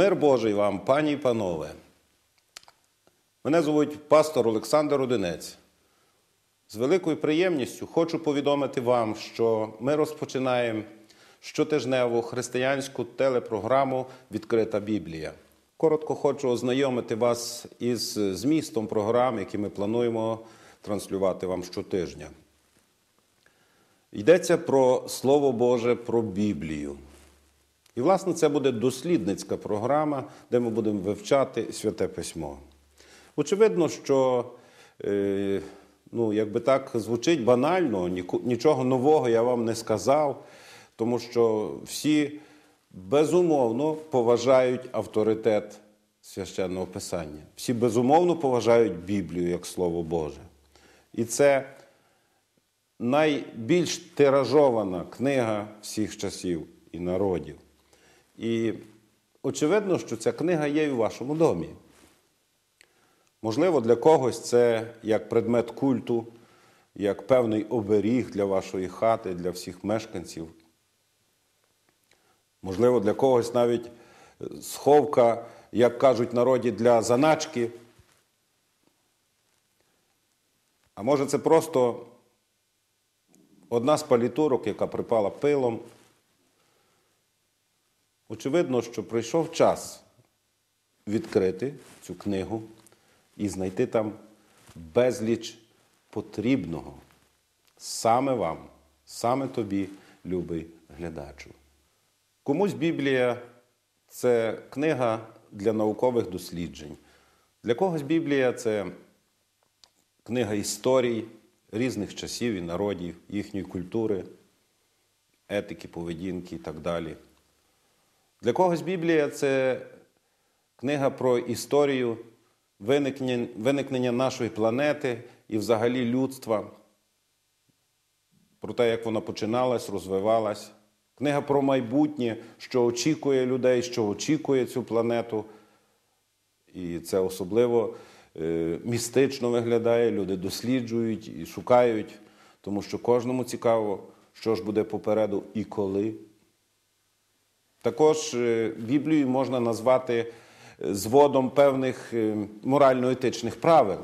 Мир Божий вам, пані і панове. Мене звуть пастор Олександр Одинець. З великою приємністю хочу повідомити вам, що ми розпочинаємо щотижневу християнську телепрограму Відкрита Біблія. Коротко хочу ознайомити вас із змістом програм, які ми плануємо транслювати вам щотижня. Йдеться про Слово Боже, про Біблію. І, власне, це буде дослідницька програма, де ми будемо вивчати святе письмо. Очевидно, що, е, ну, якби так звучить банально, нічого нового я вам не сказав, тому що всі безумовно поважають авторитет священного писання. Всі безумовно поважають Біблію як Слово Боже. І це найбільш тиражована книга всіх часів і народів. І очевидно, що ця книга є і в вашому домі. Можливо, для когось це як предмет культу, як певний оберіг для вашої хати, для всіх мешканців. Можливо, для когось навіть сховка, як кажуть народі, для заначки. А може, це просто одна з палітурок, яка припала пилом. Очевидно, що прийшов час відкрити цю книгу і знайти там безліч потрібного саме вам, саме тобі, любий глядачу. Комусь Біблія це книга для наукових досліджень. Для когось Біблія це книга історій різних часів і народів, їхньої культури, етики, поведінки і так далі. Для когось Біблія це книга про історію виникнення, виникнення нашої планети і взагалі людства, про те, як вона починалась, розвивалась. Книга про майбутнє, що очікує людей, що очікує цю планету. І це особливо е, містично виглядає. Люди досліджують і шукають, тому що кожному цікаво, що ж буде попереду і коли. Також е, Біблію можна назвати е, зводом певних е, морально-етичних правил.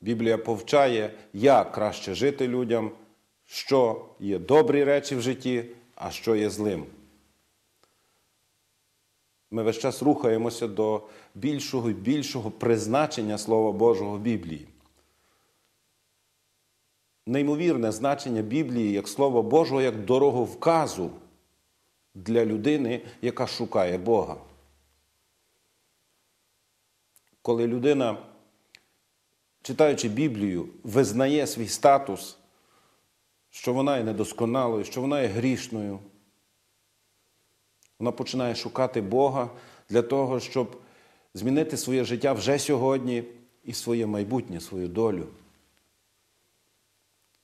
Біблія повчає, як краще жити людям, що є добрі речі в житті, а що є злим. Ми весь час рухаємося до більшого і більшого призначення Слова Божого в Біблії. Неймовірне значення Біблії як Слова Божого, як дороговказу для людини, яка шукає Бога. Коли людина, читаючи Біблію, визнає свій статус, що вона є недосконалою, що вона є грішною, вона починає шукати Бога для того, щоб змінити своє життя вже сьогодні і своє майбутнє, свою долю.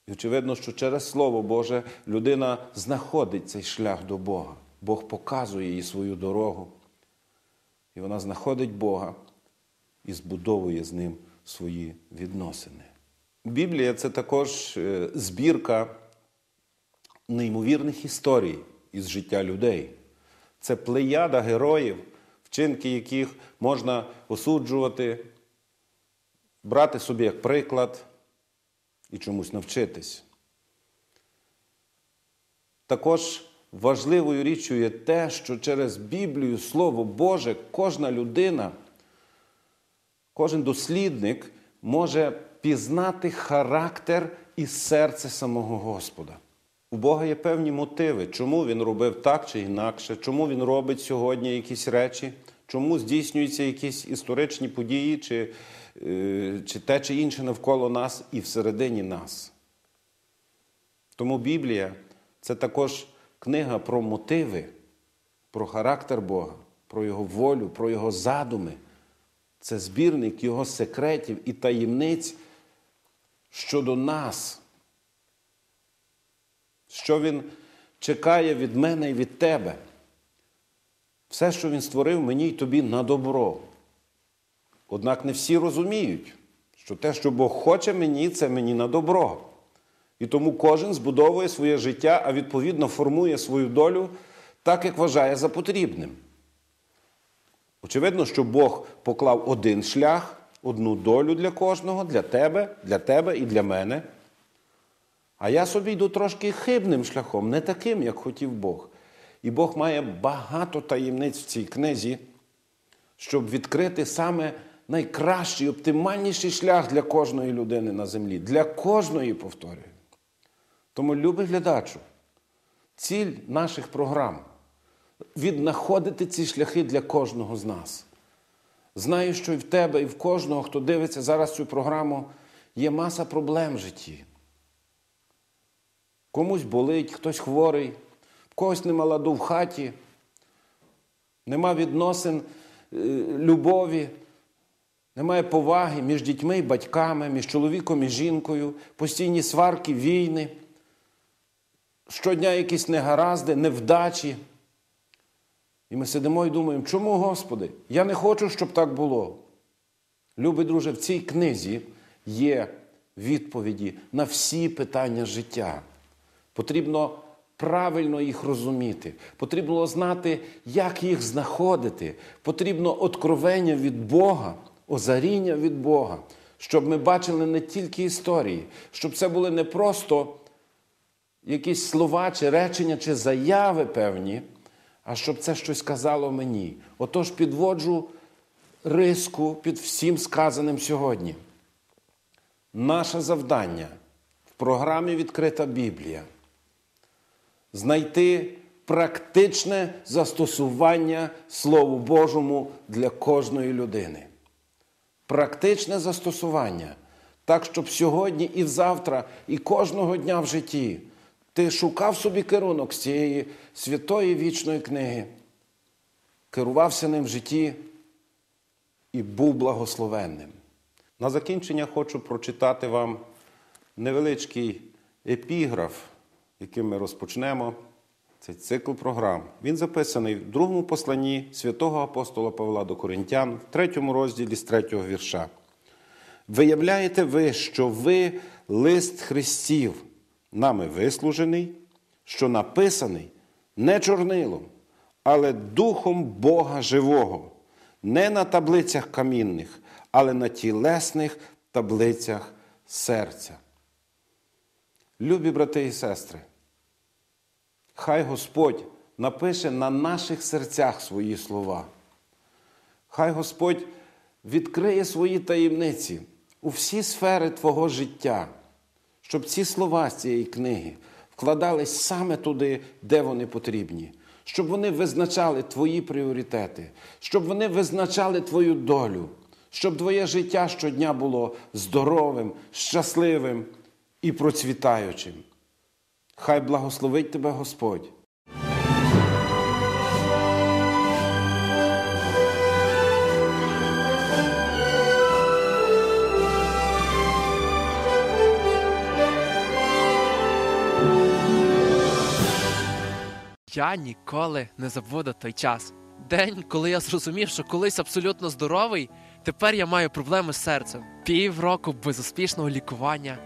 І очевидно, що через Слово Боже людина знаходить цей шлях до Бога. Бог показує їй свою дорогу. І вона знаходить Бога і збудовує з ним свої відносини. Біблія це також е, збірка неймовірних історій із життя людей. Це плеяда героїв, вчинки яких можна осуджувати, брати собі як приклад і чомусь навчитись. Також важливою річчю є те, що через Біблію, Слово Боже, кожна людина, кожен дослідник може пізнати характер і серце самого Господа. У Бога є певні мотиви, чому Він робив так чи інакше, чому Він робить сьогодні якісь речі, чому здійснюються якісь історичні події, чи, чи те чи інше навколо нас і всередині нас. Тому Біблія це також книга про мотиви, про характер Бога, про Його волю, про Його задуми. Це збірник Його секретів і таємниць щодо нас. Що Він чекає від мене і від тебе. Все, що Він створив мені й тобі на добро. Однак не всі розуміють, що те, що Бог хоче мені, це мені на добро. І тому кожен збудовує своє життя, а відповідно формує свою долю так, як вважає за потрібним. Очевидно, що Бог поклав один шлях, одну долю для кожного, для тебе, для тебе і для мене. А я собі йду трошки хибним шляхом, не таким, як хотів Бог. І Бог має багато таємниць в цій книзі, щоб відкрити саме найкращий, оптимальніший шлях для кожної людини на землі, для кожної повторюю. Тому, любий глядачу, ціль наших програм віднаходити ці шляхи для кожного з нас. Знаю, що і в тебе, і в кожного, хто дивиться зараз цю програму, є маса проблем в житті. Комусь болить, хтось хворий, в когось нема ладу в хаті, нема відносин е, любові, немає поваги між дітьми і батьками, між чоловіком і жінкою, постійні сварки, війни, щодня якісь негаразди, невдачі. І ми сидимо і думаємо, чому, Господи? Я не хочу, щоб так було. Любий друже, в цій книзі є відповіді на всі питання життя. Потрібно правильно їх розуміти, потрібно знати, як їх знаходити. Потрібно откровення від Бога, озаріння від Бога, щоб ми бачили не тільки історії, щоб це були не просто якісь слова, чи речення, чи заяви певні, а щоб це щось казало мені. Отож підводжу риску під всім сказаним сьогодні. Наше завдання в програмі Відкрита Біблія знайти практичне застосування Слову Божому для кожної людини. Практичне застосування. Так, щоб сьогодні і завтра, і кожного дня в житті ти шукав собі керунок з цієї святої вічної книги, керувався ним в житті і був благословенним. На закінчення хочу прочитати вам невеличкий епіграф яким ми розпочнемо цей цикл програм. Він записаний в другому посланні святого апостола Павла до Коринтян, в третьому розділі з третього вірша. Виявляєте ви, що ви лист Христів, нами вислужений, що написаний не чорнилом, але Духом Бога Живого, не на таблицях камінних, але на тілесних таблицях серця. Любі брати і сестри, хай Господь напише на наших серцях свої слова. Хай Господь відкриє свої таємниці у всі сфери Твого життя, щоб ці слова з цієї книги вкладались саме туди, де вони потрібні, щоб вони визначали твої пріоритети, щоб вони визначали твою долю, щоб твоє життя щодня було здоровим, щасливим і процвітаючим. Хай благословить тебе Господь. Я ніколи не забуду той час. День, коли я зрозумів, що колись абсолютно здоровий, тепер я маю проблеми з серцем. Півроку безуспішного лікування,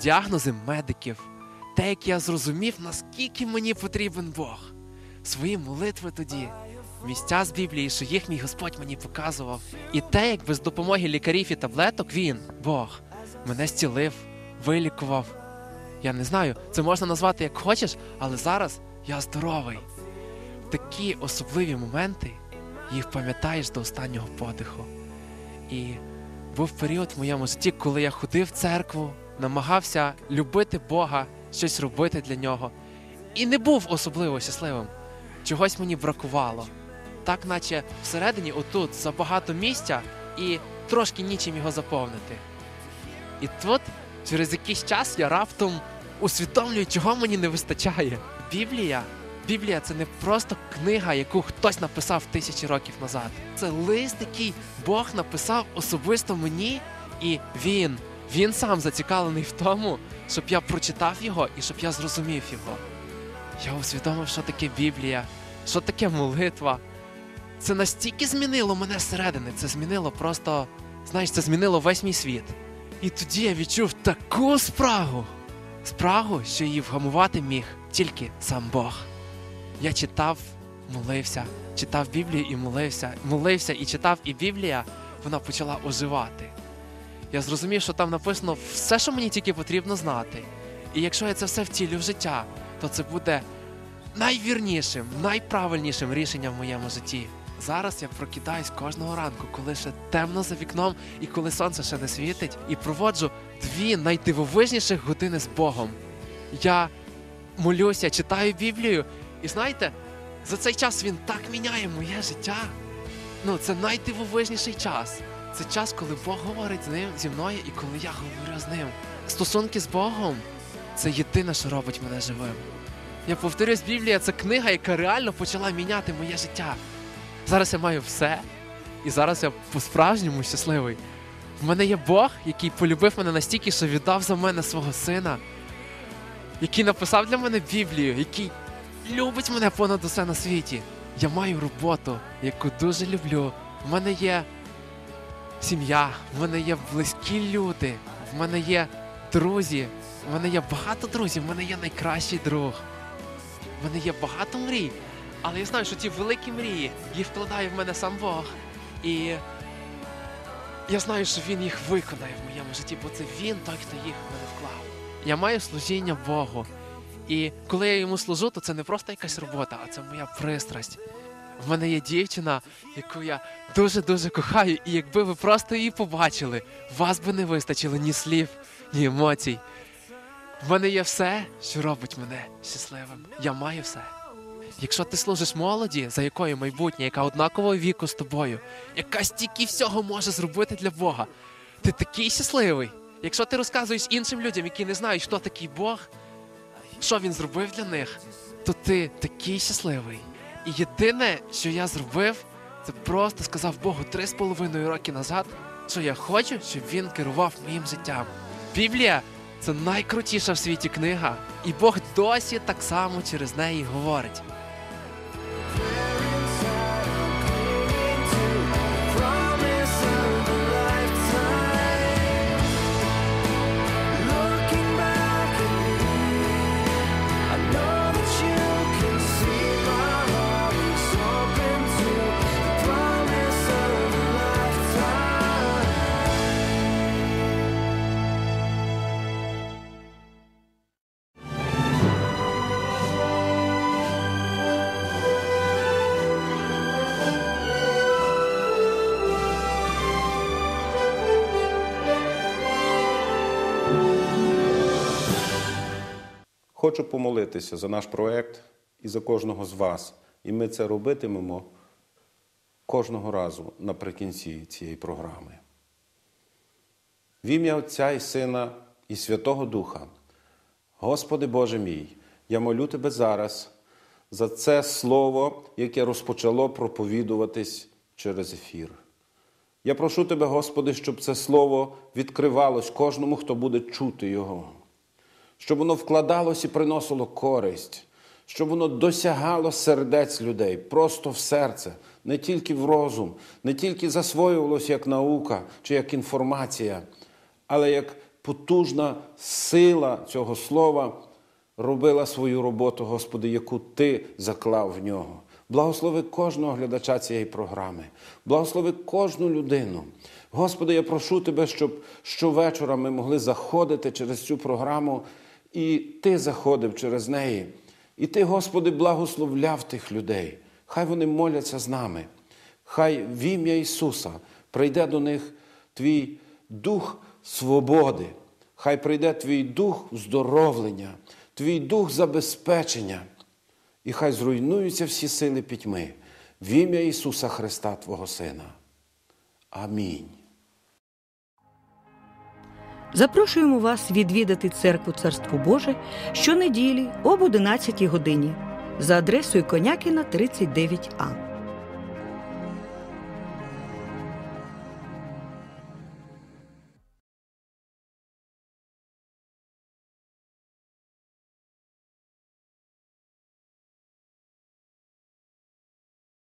діагнози медиків, те, як я зрозумів, наскільки мені потрібен Бог. Свої молитви тоді, місця з Біблії, що їх мій Господь мені показував, і те, як без допомоги лікарів і таблеток він, Бог, мене зцілив, вилікував. Я не знаю, це можна назвати як хочеш, але зараз я здоровий. Такі особливі моменти їх пам'ятаєш до останнього подиху. І був період в моєму житті, коли я ходив в церкву, намагався любити Бога, щось робити для нього. І не був особливо щасливим. Чогось мені бракувало. Так, наче всередині, отут, забагато місця, і трошки нічим його заповнити. І тут, через якийсь час, я раптом усвідомлюю, чого мені не вистачає. Біблія. Біблія це не просто книга, яку хтось написав тисячі років назад. Це лист, який Бог написав особисто мені, і він, він сам зацікавлений в тому, щоб я прочитав його і щоб я зрозумів його. Я усвідомив, що таке Біблія, що таке молитва. Це настільки змінило мене зсередини. Це змінило просто, знаєш, це змінило весь мій світ. І тоді я відчув таку спрагу, спрагу, що її вгамувати міг тільки сам Бог. Я читав молився, читав Біблію і молився, молився і читав, і Біблія вона почала оживати. Я зрозумів, що там написано все, що мені тільки потрібно знати. І якщо я це все втілю в життя, то це буде найвірнішим, найправильнішим рішенням в моєму житті. Зараз я прокидаюсь кожного ранку, коли ще темно за вікном і коли сонце ще не світить, і проводжу дві найдивовижніших години з Богом. Я молюся, читаю Біблію, і знаєте, за цей час він так міняє моє життя. Ну, це найдивовижніший час. Це час, коли Бог говорить з ним зі мною і коли я говорю з ним. Стосунки з Богом це єдине, що робить мене живим. Я повторюсь, Біблія це книга, яка реально почала міняти моє життя. Зараз я маю все, і зараз я по-справжньому щасливий. В мене є Бог, який полюбив мене настільки, що віддав за мене свого сина, який написав для мене Біблію, який любить мене понад усе на світі. Я маю роботу, яку дуже люблю. В мене є сім'я, в мене є близькі люди, в мене є друзі, в мене є багато друзів, в мене є найкращий друг. В мене є багато мрій, але я знаю, що ті великі мрії їх вкладає в мене сам Бог. І я знаю, що він їх виконає в моєму житті, бо це він той, хто їх в мене вклав. Я маю служіння Богу. І коли я йому служу, то це не просто якась робота, а це моя пристрасть. В мене є дівчина, яку я дуже-дуже кохаю, і якби ви просто її побачили, вас би не вистачило ні слів, ні емоцій. В мене є все, що робить мене щасливим. Я маю все. Якщо ти служиш молоді, за якою майбутнє, яка однакового віку з тобою, яка стільки всього може зробити для Бога, ти такий щасливий. Якщо ти розказуєш іншим людям, які не знають, хто такий Бог, що він зробив для них, то ти такий щасливий. І єдине, що я зробив, це просто сказав Богу три з половиною роки назад, що я хочу, щоб він керував моїм життям. Біблія це найкрутіша в світі книга, і Бог досі так само через неї говорить. Хочу помолитися за наш проект і за кожного з вас. І ми це робитимемо кожного разу наприкінці цієї програми. В ім'я Отця і Сина і Святого Духа. Господи Боже мій, я молю Тебе зараз за це слово, яке розпочало проповідуватись через ефір. Я прошу Тебе, Господи, щоб це слово відкривалось кожному, хто буде чути його щоб воно вкладалось і приносило користь, щоб воно досягало сердець людей, просто в серце, не тільки в розум, не тільки засвоювалось як наука чи як інформація, але як потужна сила цього слова робила свою роботу, Господи, яку Ти заклав в нього. Благослови кожного глядача цієї програми, благослови кожну людину. Господи, я прошу Тебе, щоб щовечора ми могли заходити через цю програму, і Ти заходив через неї. І Ти, Господи, благословляв тих людей. Хай вони моляться з нами. Хай в ім'я Ісуса прийде до них Твій дух свободи, хай прийде Твій дух здоровлення, Твій дух забезпечення. І хай зруйнуються всі сили пітьми в ім'я Ісуса Христа, Твого Сина. Амінь. Запрошуємо вас відвідати церкву Царство Боже щонеділі об 11 годині за адресою Конякіна 39А.